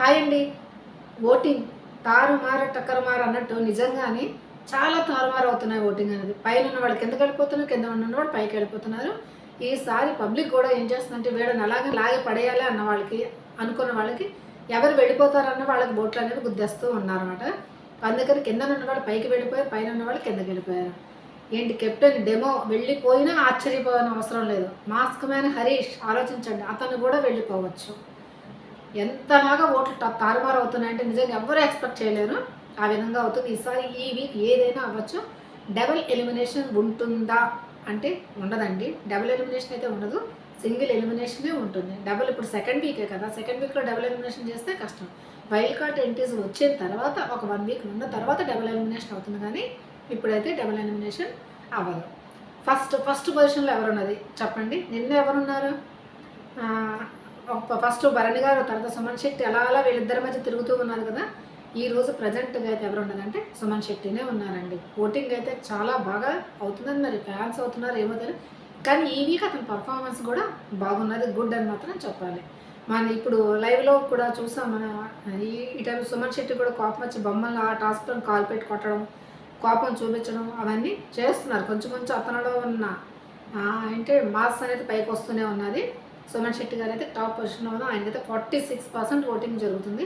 Hi అండి. Voting. తారుమార టక్కరమార అన్నట్టు నిజంగానే చాలా తారుమారు అవుతున్నాయి ఓటింగ్ అనేది. పైన ఉన్న వాళ్ళు కిందకి వెళ్ళిపోతున్నారు కింద ఉన్న వాళ్ళు పైకి వెళ్ళిపోతున్నారు. ఈసారి పబ్లిక్ కూడా ఏం చేస్తుందంటే వీడని అలాగే లాగి పడేయాలి అన్న వాళ్ళకి అనుకున్న వాళ్ళకి ఎవరు వెళ్ళిపోతారన్న వాళ్ళకి బోట్లు అనేవి గుద్దేస్తూ ఉన్నారన్నమాట. అందుకని కింద ఉన్నవాళ్ళు పైకి వెళ్ళిపోయారు పైన ఉన్నవాళ్ళు కిందకి వెళ్ళిపోయారు. ఏంటి కెప్టెన్ డెమో వెళ్ళిపోయినా ఆశ్చర్యపోయిన అవసరం లేదు. మాస్క్ మ్యాన్ హరీష్ ఆలోచించండి. అతను కూడా వెళ్ళిపోవచ్చు. ఎంతలాగా ఓట్లు ట- తారుమారు అవుతున్నాయంటే నిజంగా ఎవ్వరూ ఎక్స్పెక్ట్ చేయలేరు. ఆ విధంగా అవుతుంది. ఈసారి ఈ వీక్ ఏదైనా అవ్వచ్చు. డబుల్ ఎలిమినేషన్ ఉంటుందా? అంటే ఉండదండి. డబుల్ ఎలిమినేషన్ అయితే ఉండదు. సింగిల్ ఎలిమినేషనే ఉంటుంది. డబుల్ ఇప్పుడు సెకండ్ వీకే కదా. సెకండ్ వీక్లో డబుల్ ఎలిమినేషన్ చేస్తే కష్టం. వైల్డ్ కార్డ్ ఎంట్రీస్ వచ్చిన తర్వాత ఒక వన్ వీక్ ఉన్న తర్వాత డబుల్ ఎలిమినేషన్ అవుతుంది కానీ ఇప్పుడైతే డబుల్ ఎలిమినేషన్ అవ్వదు. ఫస్ట్ ఫస్ట్ పొజిషన్లో ఎవరున్నది? చెప్పండి. నిన్న ఎవరున్నారు? ఫస్ట్ భరణి గారు తర్వాత సుమన్ శెట్టి అలా అలా వీళ్ళిద్దరి మధ్య తిరుగుతూ ఉన్నారు కదా. ఈ రోజు ప్రజెంట్గా అయితే ఎవరు ఉన్నదంటే సుమన్ శెట్టినే ఉన్నారండి. ఓటింగ్ అయితే చాలా బాగా అవుతుందని మరి ఫ్యాన్స్ అవుతున్నారు ఏమో తెలియదు కానీ ఈ వీక్ అతని పర్ఫార్మెన్స్ కూడా బాగున్నది గుడ్ అని మాత్రం చెప్పాలి. మన ఇప్పుడు లైవ్లో కూడా చూసాం మన ఈ ఈ టైం సుమన్ శెట్టి కూడా కోపం వచ్చి బొమ్మలు ఆ టాస్క్లో కాల్ పెట్టి కొట్టడం కోపం చూపించడం అవన్నీ చేస్తున్నారు. కొంచెం కొంచెం అతనిలో ఉన్న అంటే మాస్ అనేది పైకి వస్తూనే ఉన్నది. సోమన్ శెట్టి గారు అయితే టాప్ పొజిషన్లో ఆయన ఆయనకైతే ఫార్టీ సిక్స్ పర్సెంట్ ఓటింగ్ జరుగుతుంది.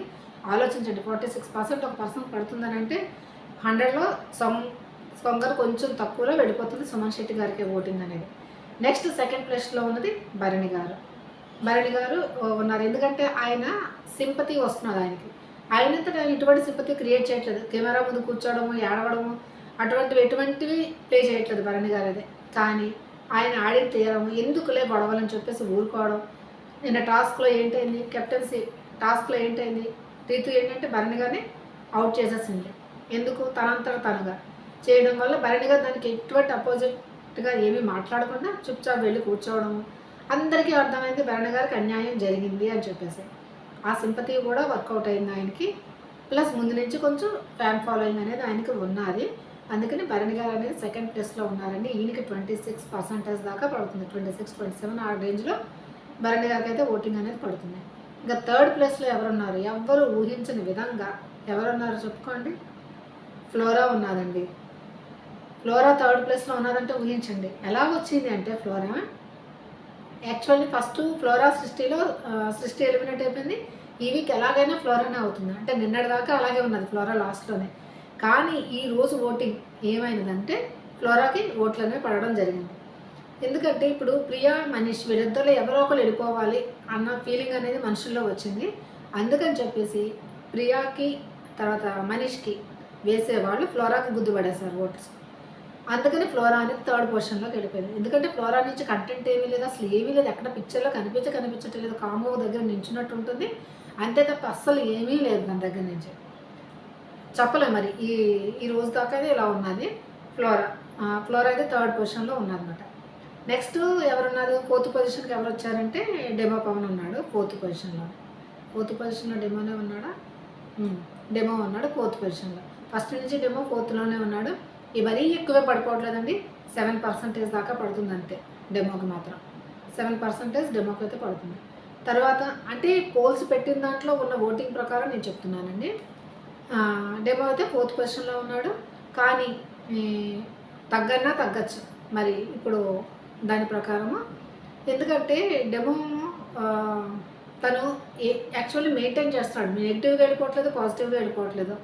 ఆలోచించండి ఫార్టీ సిక్స్ పర్సెంట్ ఒక పర్సెంట్ పడుతుందని అంటే హండ్రెడ్లో సమ్ సొంగర్ కొంచెం తక్కువలో వెళ్ళిపోతుంది సుమన్ శెట్టి గారికి ఓటింగ్ అనేది. నెక్స్ట్ సెకండ్ ప్లేస్లో ఉన్నది భరణి గారు. భరణి గారు ఉన్నారు. ఎందుకంటే ఆయన సింపతి వస్తున్నది ఆయనకి. ఆయనంతా ఆయన ఇటువంటి సింపతి క్రియేట్ చేయట్లేదు. కెమెరా ముందు కూర్చోవడము ఏడవడము అటువంటివి ఎటువంటివి ప్లే చేయట్లేదు భరణి గారు అదే కానీ ఆయన ఆడిన తీయడం ఎందుకులే గొడవలని చెప్పేసి ఊరుకోవడం. నిన్న టాస్క్లో ఏంటైంది? కెప్టెన్సీ టాస్క్లో ఏంటైంది? రీతు ఏంటంటే భరణి గారిని అవుట్ చేసేసింది. ఎందుకు? తనంతట తనుగా. చేయడం వల్ల భరణి గారు దానికి ఎటువంటి అపోజిట్గా ఏమీ మాట్లాడకుండా చుప్చాప్ వెళ్ళి కూర్చోవడము. అందరికీ అర్థమైంది భరణి గారికి అన్యాయం జరిగింది అని చెప్పేసి. ఆ సింపతి కూడా వర్కౌట్ అయింది ఆయనకి. ప్లస్ ముందు నుంచి కొంచెం ఫ్యాన్ ఫాలోయింగ్ అనేది ఆయనకి ఉన్నది. అందుకని భరణి గారు అనేది సెకండ్ ప్లేస్లో ఉన్నారండి. ఈయనకి ట్వంటీ సిక్స్ పర్సెంటేజ్ దాకా పడుతుంది. ట్వంటీ సిక్స్ ట్వంటీ సెవెన్ ఆ రేంజ్లో భరణి గారికి అయితే ఓటింగ్ అనేది పడుతుంది. ఇంకా థర్డ్ ప్లేస్లో ఎవరున్నారు? ఎవ్వరు ఊహించని విధంగా ఎవరున్నారు చెప్పుకోండి? ఫ్లోరా ఉన్నారండి ఫ్లోరా థర్డ్ ప్లేస్లో ఉన్నారంటే ఊహించండి. ఎలా వచ్చింది అంటే ఫ్లోరా యాక్చువల్లీ ఫస్ట్ ఫ్లోరా సృష్టిలో సృష్టి ఎలిమినేట్ అయిపోయింది. ఈ వీక్ ఎలాగైనా ఫ్లోరానే అవుతుంది. అంటే నిన్నటి దాకా అలాగే ఉన్నది. ఫ్లోరా లాస్ట్లోనే కానీ ఈ రోజు ఓటింగ్ ఏమైనదంటే ఫ్లోరాకి ఓట్లనే పడడం జరిగింది. ఎందుకంటే ఇప్పుడు ప్రియా మనీష్ వీరిద్దరిలో ఎవరో ఒకరు వెళ్ళిపోవాలి అన్న ఫీలింగ్ అనేది మనుషుల్లో వచ్చింది. అందుకని చెప్పేసి ప్రియాకి తర్వాత మనీష్కి వేసేవాళ్ళు ఫ్లోరాకి గుద్దుపడేశారు ఓట్స్. అందుకని ఫ్లోరా అనేది థర్డ్ పొజిషన్లోకి వెళ్ళిపోయింది. ఎందుకంటే ఫ్లోరా నుంచి కంటెంట్ ఏమీ లేదు అసలు ఏమీ లేదు ఎక్కడ పిక్చర్లో కనిపించ కనిపించట్లేదు కామో దగ్గర నించున్నట్టు ఉంటుంది. అంతే తప్ప అస్సలు ఏమీ లేదు దాని దగ్గర నుంచి. చెప్పలే మరి. ఈ ఈ రోజు దాకా ఇలా ఉన్నది. ఫ్లోరా. ఫ్లోరా అయితే థర్డ్ పొజిషన్లో ఉన్నదన్నమాట. నెక్స్ట్ ఎవరున్నారు? ఫోర్త్ పొజిషన్కి ఎవరు వచ్చారంటే డెమో పవన్ ఉన్నాడు ఫోర్త్ పొజిషన్లో. ఫోర్త్ పొజిషన్లో డెమోనే ఉన్నాడా? డెమో ఉన్నాడు ఫోర్త్ పొజిషన్లో. ఫస్ట్ నుంచి డెమో ఫోర్త్లోనే ఉన్నాడు. ఈ మరీ ఎక్కువే పడిపోవట్లేదండి. సెవెన్ పర్సెంటేజ్ దాకా పడుతుంది అంతే డెమోకి మాత్రం. సెవెన్ పర్సెంటేజ్ డెమోకి అయితే పడుతుంది. తర్వాత అంటే పోల్స్ పెట్టిన దాంట్లో ఉన్న ఓటింగ్ ప్రకారం నేను చెప్తున్నానండి. డెమో అయితే ఫోర్త్ పొజిషన్లో ఉన్నాడు. కానీ తగ్గన్నా తగ్గచ్చు. మరి ఇప్పుడు దాని ప్రకారము. ఎందుకంటే డెమో తను యాక్చువల్లీ మెయింటైన్ చేస్తాడు. నెగిటివ్గా వెళ్ళిపోవట్లేదు పాజిటివ్గా వెళ్ళిపోవట్లేదు.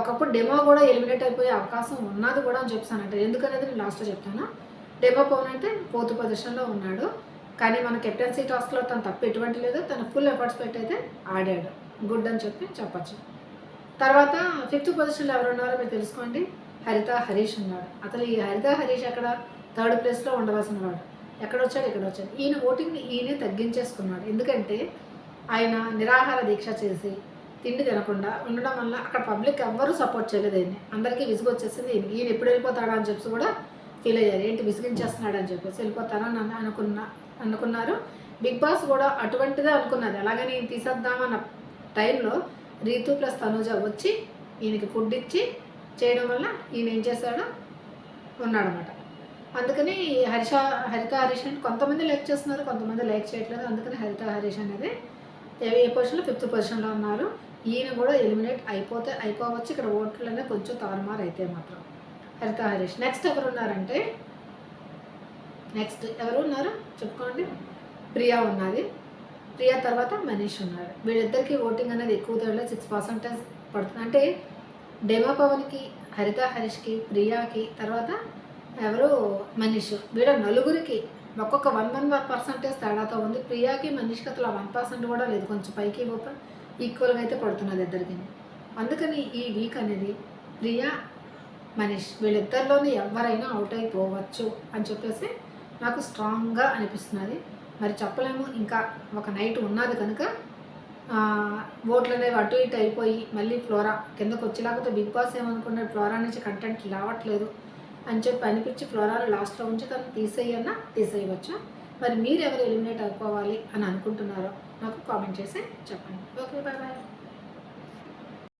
ఒకప్పుడు డెమో కూడా ఎలిమినేట్ అయిపోయే అవకాశం ఉన్నది కూడా అని చెప్తానంటే ఎందుకనేది నేను లాస్ట్లో చెప్తాను. డెమో పవన్ అయితే ఫోర్త్ పొజిషన్లో ఉన్నాడు. కానీ మన కెప్టెన్సీ టాస్క్లో తను తప్పు ఎటువంటి లేదు. తను ఫుల్ ఎఫర్ట్స్ పెట్టి అయితే ఆడాడు. గుడ్ అని చెప్పి చెప్పచ్చు. తర్వాత ఫిఫ్త్ పొజిషన్లో ఎవరు ఉన్నారో మీరు తెలుసుకోండి. హరిత హరీష్ ఉన్నాడు. అసలు ఈ హరిత హరీష్ అక్కడ థర్డ్ ప్లేస్లో ఉండవలసిన వాడు. ఎక్కడ వచ్చాడు? ఇక్కడ వచ్చాడు. ఈయన ఓటింగ్ని ఈయనే తగ్గించేసుకున్నాడు. ఎందుకంటే ఆయన నిరాహార దీక్ష చేసి తిండి తినకుండా ఉండడం వల్ల అక్కడ పబ్లిక్ ఎవ్వరూ సపోర్ట్ చేయలేదు ఆయన్ని అందరికీ విసుగు వచ్చేసింది ఈయన ఈయన ఎప్పుడు వెళ్ళిపోతాడా అని చెప్పి కూడా ఫీల్ అయ్యారు. ఏంటి విసిగించేస్తున్నాడు అని చెప్పేసి వెళ్ళిపోతారని అను- అనుకున్న అనుకున్నారు. బిగ్ బాస్ కూడా అటువంటిదే అనుకున్నది అలాగని తీసేద్దామన్న టైంలో రీతు ప్లస్ తనుజ వచ్చి ఈయనకి ఫుడ్ ఇచ్చి చేయడం వల్ల ఈయన ఏం చేశాడు ఉన్నాడనమాట అందుకని హరిష హరిత హరీష్ అని కొంతమంది లైక్ చేస్తున్నారు కొంతమంది లైక్ చేయట్లేదు. అందుకని హరిత హరీష్ అనేది ఏ ఏ పొజిషన్లో ఫిఫ్త్ పొజిషన్లో ఉన్నారు. ఈయన కూడా ఎలిమినేట్ అయిపోతే అయిపోవచ్చు. ఇక్కడ ఓట్లనే కొంచెం తారుమారు అయితే మాత్రం. హరిత హరీష్. నెక్స్ట్ ఎవరు ఉన్నారంటే నెక్స్ట్ ఎవరు ఉన్నారు? చెప్పుకోండి. ప్రియా ఉన్నది. ప్రియా తర్వాత మనీష్ ఉన్నారు. వీళ్ళిద్దరికి ఓటింగ్ అనేది ఎక్కువ తేడా సిక్స్ పర్సెంటేజ్ పడుతుంది. అంటే డెమా పవన్కి హరిత హరీష్కి ప్రియాకి తర్వాత ఎవరు మనీష్. వీళ్ళ నలుగురికి ఒక్కొక్క వన్ వన్ వన్ పర్సెంటేజ్ తేడాతో ఉంది. ప్రియాకి మనీష్కి అసలు వన్ పర్సెంట్ కూడా లేదు. కొంచెం పైకి ఓపెన్ ఈక్వల్గా అయితే పడుతున్నది ఇద్దరికి. అందుకని ఈ వీక్ అనేది ప్రియా మనీష్ వీళ్ళిద్దరిలోనే ఎవరైనా అవుట్ అయిపోవచ్చు అని చెప్పేసి నాకు స్ట్రాంగ్గా అనిపిస్తున్నది. మరి చెప్పలేము. ఇంకా ఒక నైట్ ఉన్నది కనుక ఓట్లు అనేవి అటు ఇటు అయిపోయి మళ్ళీ ఫ్లోరా కిందకు వచ్చి బిగ్ బాస్ ఏమనుకున్నాడు ఫ్లోరా నుంచి కంటెంట్ రావట్లేదు అని చెప్పి అనిపించి ఫ్లోరాలు లాస్ట్లో ఉంచి తను తీసేయన్నా తీసేయవచ్చు? మరి మీరు ఎవరు ఎలిమినేట్ అయిపోవాలి అని అనుకుంటున్నారో నాకు కామెంట్ చేసి చెప్పండి. Okay bye bye